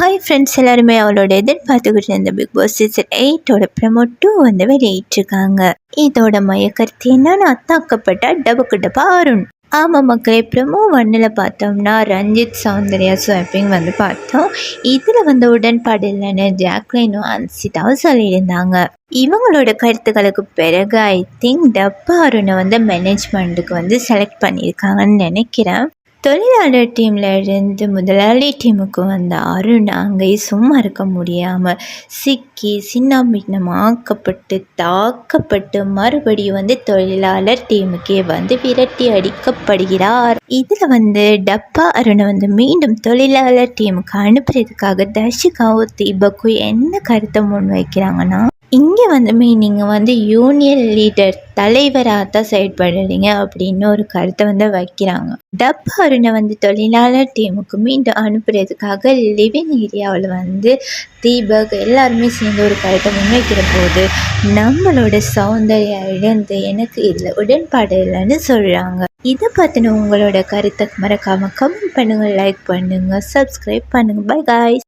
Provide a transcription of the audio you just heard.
Hi friends எல்லாருமே அவளோட எதிர்பார்த்துக்கிட்டு இருந்த பிக் பாஸ் சீசன் எயிட்டோட ப்ரமோ டூ வந்து வெளியிட்டிருக்காங்க. இதோட மயக்கருத்து என்னன்னு அத்தாக்கப்பட்ட டபுக்கு டப்பா அருண். ஆமாம் மக்களே ப்ரமோ ஒன்னில் பார்த்தோம்னா ரஞ்சித் சௌந்தர்யா ஸ்வைப்பிங் வந்து பார்த்தோம். இதில் வந்து உடன்பாடு இல்லைன்னு ஜாக்லினும் அன்சிதாவும் சொல்லியிருந்தாங்க. இவங்களோட கருத்துக்களுக்கு பிறகு ஐ திங்க் டப்பா அருணை வந்து மேனேஜ்மெண்ட்டுக்கு வந்து செலக்ட் பண்ணியிருக்காங்கன்னு நினைக்கிறேன். தொழிலாளர் டீமில் இருந்து முதலாளி டீமுக்கு வந்த அருண் அங்கே சும்மா இருக்க முடியாமல் சிக்கி சின்னாபின்னமாக்கப்பட்டு தாக்கப்பட்டு மறுபடியும் வந்து தொழிலாளர் டீமுக்கே வந்து விரட்டி அடிக்கப்படுகிறார். இதில் வந்து டப்பா அருணை வந்து மீண்டும் தொழிலாளர் டீமுக்கு அனுப்புறதுக்காக தர்ஷிகாவும் தீபக்கும் என்ன கருத்தை முன் வைக்கிறாங்கன்னா இங்கே வந்துமே நீங்கள் வந்து யூனியன் லீடர் தலைவராக தான் செயல்படுறீங்க அப்படின்னு ஒரு கருத்தை வந்து வைக்கிறாங்க. டப் அருணை வந்து தொழிலாளர் டீமுக்கு மீண்டும் அனுப்புறதுக்காக லிவிங் ஏரியாவில் வந்து தீபக் எல்லாருமே சேர்ந்து ஒரு கருத்தை முன்வைக்கிற போது நம்மளோட சௌந்தர்யா இழந்து எனக்கு இதில் உடன்பாடு இல்லைன்னு சொல்கிறாங்க இதை பற்றின உங்களோட கருத்தை மறக்காமல் கமெண்ட் பண்ணுங்கள் லைக் பண்ணுங்கள் சப்ஸ்கிரைப் பண்ணுங்கள் பை காய்ஸ்